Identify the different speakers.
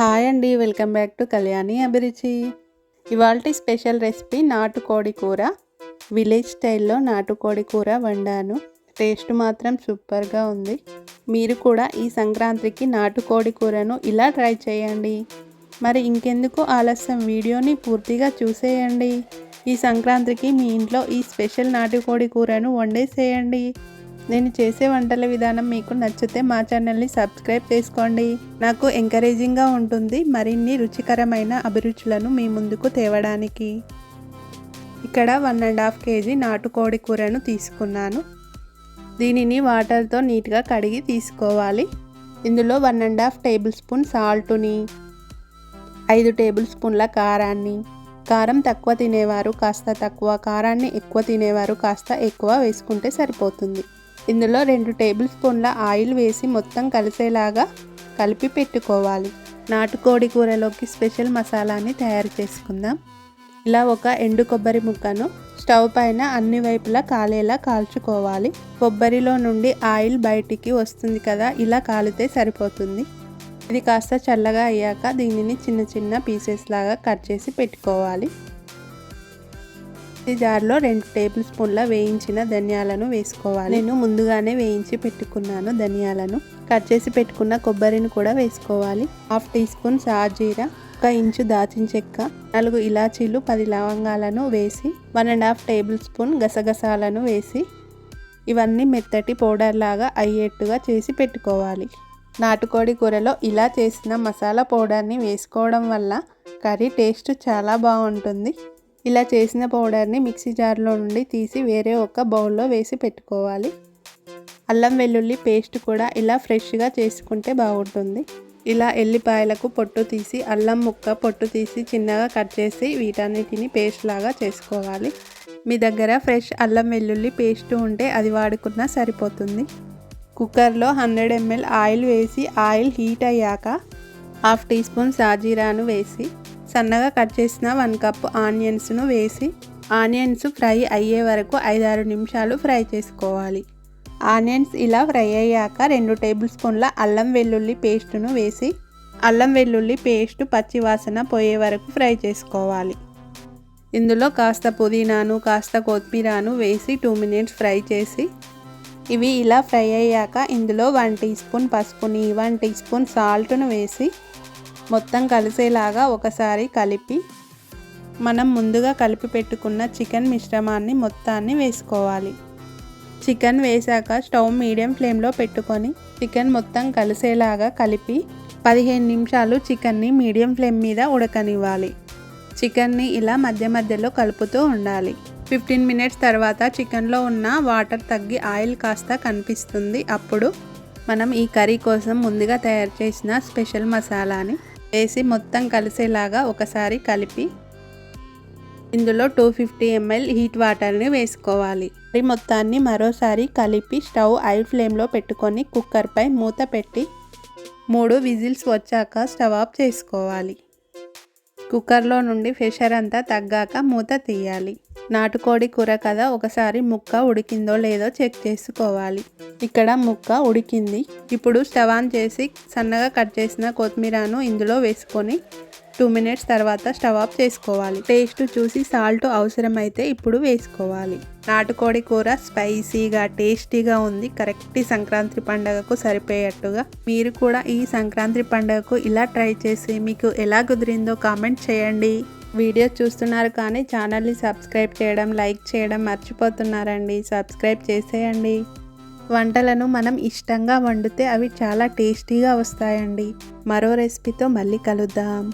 Speaker 1: Hi అండి welcome back to Kalyani అభిరుచి. ఇవాళ స్పెషల్ రెసిపీ నాటుకోడి కూర. విలేజ్ స్టైల్లో నాటుకోడి కూర వండాను. టేస్ట్ మాత్రం సూపర్గా ఉంది. మీరు కూడా ఈ సంక్రాంతికి నాటుకోడి కూరను ఇలా ట్రై చేయండి. మరి ఇంకెందుకు ఆలస్యం? వీడియోని పూర్తిగా చూసేయండి. ఈ సంక్రాంతికి మీ ఇంట్లో ఈ స్పెషల్ నాటుకోడి కూరను వండేసేయండి. నేను చేసే వంటల విధానం మీకు నచ్చితే మా ఛానల్ని సబ్స్క్రైబ్ చేసుకోండి. నాకు ఎంకరేజింగ్గా ఉంటుంది మరిన్ని రుచికరమైన అభిరుచులను మీ ముందుకు తేవడానికి. ఇక్కడ వన్ అండ్ హాఫ్ కేజీ నాటుకోడి కూరను తీసుకున్నాను. దీనిని వాటర్తో నీట్గా కడిగి తీసుకోవాలి. ఇందులో one and half tablespoon సాల్టుని ఐదు టేబుల్ స్పూన్ల కారాన్ని. కారం తక్కువ తినేవారు కాస్త తక్కువ. కారాన్ని ఎక్కువ తినేవారు కాస్త ఎక్కువ వేసుకుంటే సరిపోతుంది. ఇందులో రెండు టేబుల్ స్పూన్ల ఆయిల్ వేసి మొత్తం కలిసేలాగా కలిపి పెట్టుకోవాలి. నాటుకోడి కూరలోకి స్పెషల్ మసాలాని తయారు చేసుకుందాం. ఇలా ఒక ఎండు కొబ్బరి ముక్కను స్టవ్ పైన అన్ని వైపులా కాలేలా కాల్చుకోవాలి. కొబ్బరిలో నుండి ఆయిల్ బయటికి వస్తుంది కదా ఇలా కాలితే సరిపోతుంది. ఇది కాస్త చల్లగా అయ్యాక దీనిని చిన్న చిన్న పీసెస్ లాగా కట్ చేసి పెట్టుకోవాలి. మిక్సీ జార్లో రెండు టేబుల్ స్పూన్ల వేయించిన ధనియాలను వేసుకోవాలి. నేను ముందుగానే వేయించి పెట్టుకున్నాను ధనియాలను. కట్ చేసి పెట్టుకున్న కొబ్బరిని కూడా వేసుకోవాలి. హాఫ్ టీ స్పూన్ సాజీరా ఒక ఇంచు దాచిన చెక్క నాలుగు ఇలాచీలు పది లవంగాలను వేసి one and half tablespoon గసగసాలను వేసి ఇవన్నీ మెత్తటి పౌడర్ లాగా అయ్యేట్టుగా చేసి పెట్టుకోవాలి. నాటుకోడి కూరలో ఇలా చేసిన మసాలా పౌడర్ని వేసుకోవడం వల్ల కర్రీ టేస్ట్ చాలా బాగుంటుంది. ఇలా చేసిన పౌడర్ని మిక్సీ జార్లో నుండి తీసి వేరే ఒక బౌల్లో వేసి పెట్టుకోవాలి. అల్లం వెల్లుల్లి పేస్ట్ కూడా ఇలా ఫ్రెష్గా చేసుకుంటే బాగుంటుంది. ఇలా ఎల్లిపాయలకు పొట్టు తీసి అల్లం ముక్క పొట్టు తీసి చిన్నగా కట్ చేసి వీటన్నిటిని పేస్ట్ లాగా చేసుకోవాలి. మీ దగ్గర ఫ్రెష్ అల్లం వెల్లుల్లి పేస్ట్ ఉంటే అది వాడుకున్నా సరిపోతుంది. కుక్కర్లో హండ్రెడ్ ఎంఎల్ ఆయిల్ వేసి ఆయిల్ హీట్ అయ్యాక హాఫ్ టీ స్పూన్ సాజీరాను వేసి సన్నగా కట్ చేసిన వన్ కప్ ఆనియన్స్ను వేసి ఆనియన్స్ ఫ్రై అయ్యే వరకు ఐదారు నిమిషాలు ఫ్రై చేసుకోవాలి. ఆనియన్స్ ఇలా ఫ్రై అయ్యాక రెండు టేబుల్ స్పూన్ల అల్లం వెల్లుల్లి పేస్టును వేసి అల్లం వెల్లుల్లి పేస్ట్ పచ్చి వాసన పోయే వరకు ఫ్రై చేసుకోవాలి. ఇందులో కాస్త పుదీనాను కాస్త కొత్తిమీరాను వేసి టూ మినిట్స్ ఫ్రై చేసి ఇవి ఇలా ఫ్రై అయ్యాక ఇందులో వన్ టీ స్పూన్ పసుపుని వన్ టీ స్పూన్ సాల్ట్ను వేసి మొత్తం కలిసేలాగా ఒకసారి కలిపి మనం ముందుగా కలిపి పెట్టుకున్న చికెన్ మిశ్రమాన్ని మొత్తాన్ని వేసుకోవాలి. చికెన్ వేశాక స్టవ్ మీడియం ఫ్లేమ్లో పెట్టుకొని చికెన్ మొత్తం కలిసేలాగా కలిపి పదిహేను నిమిషాలు చికెన్ని మీడియం ఫ్లేమ్ మీద ఉడకనివ్వాలి. చికెన్ని ఇలా మధ్య మధ్యలో కలుపుతూ ఉండాలి. ఫిఫ్టీన్ మినిట్స్ తర్వాత చికెన్లో ఉన్న వాటర్ తగ్గి ఆయిల్ కాస్త కనిపిస్తుంది. అప్పుడు మనం ఈ కర్రీ కోసం ముందుగా తయారు చేసిన స్పెషల్ మసాలాని వేసి మొత్తం కలిసేలాగా ఒకసారి కలిపి ఇందులో టూ ఫిఫ్టీ ఎంఎల్ హీట్ వాటర్ని వేసుకోవాలి. కర్రీ మొత్తాన్ని మరోసారి కలిపి స్టవ్ ఐ ఫ్లేమ్లో పెట్టుకొని కుక్కర్పై మూత పెట్టి మూడు విజిల్స్ వచ్చాక స్టవ్ ఆఫ్ చేసుకోవాలి. కుక్కర్లో నుండి ప్రెషర్ అంతా తగ్గాక మూత తీయాలి. నాటుకోడి కూర కదా ఒకసారి ముక్క ఉడికిందో లేదో చెక్ చేసుకోవాలి. ఇక్కడ ముక్క ఉడికింది. ఇప్పుడు స్టవ్ ఆన్ చేసి సన్నగా కట్ చేసిన కొత్తిమీరను ఇందులో వేసుకొని టూ మినిట్స్ తర్వాత స్టవ్ ఆఫ్ చేసుకోవాలి. టేస్ట్ చూసి సాల్ట్ అవసరమైతే ఇప్పుడు వేసుకోవాలి. నాటుకోడి కూర స్పైసీగా టేస్టీగా ఉంది. కరెక్ట్ సంక్రాంతి పండగకు సరిపోయేట్టుగా. మీరు కూడా ఈ సంక్రాంతి పండగకు ఇలా ట్రై చేసి మీకు ఎలా కుదిరిందో కామెంట్ చేయండి. వీడియోస్ చూస్తున్నారు కానీ ఛానల్ని సబ్స్క్రైబ్ చేయడం లైక్ చేయడం మర్చిపోతున్నారండి. సబ్స్క్రైబ్ చేసేయండి. వంటలను మనం ఇష్టంగా వండితే అవి చాలా టేస్టీగా వస్తాయండి. మరో రెసిపీతో మళ్ళీ కలుద్దాం.